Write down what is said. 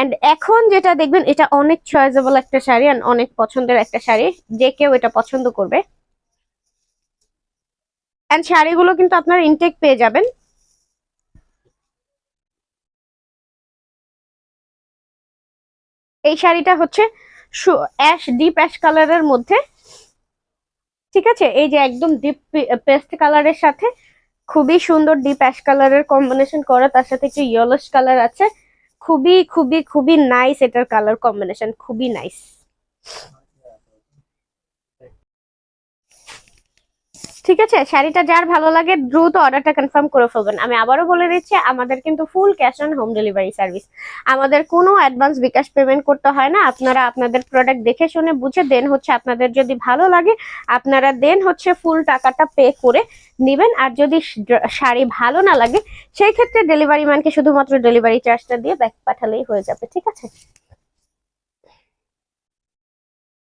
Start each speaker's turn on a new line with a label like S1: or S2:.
S1: And এখন যেটা দেখবেন, এটা অনেক চয়েসেবল একটা শাড়ি অ্যান্ড অনেক পছন্দের একটা শাড়ি। যে কেউ এটা পছন্দ করবে। এন্ড শাড়িগুলো কিন্তু আপনার ইনটেক পেয়ে যাবেন। এই শাড়িটা হচ্ছে অ্যাশ ডিপ অ্যাশ কালারের মধ্যে। ঠিক আছে? এই যে একদম ডিপ পেস্ট কালারের সাথে। খুবই সুন্দর ডিপ অ্যাশ কালারের কম্বিনেশন করা। তার সাথে একটু ইয়েলোস কালার আছে। খুবই খুবই খুবই নাইস এটার কালার কম্বিনেশন খুবই নাইস ঠিক আছে? শাড়িটা যার ভালো লাগে, দ্রুত অর্ডারটা কনফার্ম করে ফেলবেন। আমি আবারও বলে দিচ্ছি, আমাদের কিন্তু full cash on home delivery service আমাদের কোনো অ্যাডভান্স বিকাশ পেমেন্ট করতে হয় না। আপনারা আপনাদের প্রোডাক্ট দেখে শুনে বুঝে দেন হচ্ছে আপনাদের যদি ভালো লাগে, আপনারা দেন হচ্ছে ফুল টাকাটা পে করে নেবেন। আর যদি শাড়ি ভালো না লাগে, সেই ক্ষেত্রে ডেলিভারি ম্যানকে শুধুমাত্র ডেলিভারি চার্জটা দিয়ে ব্যাক পাঠালেই হয়ে যাবে, ঠিক আছে?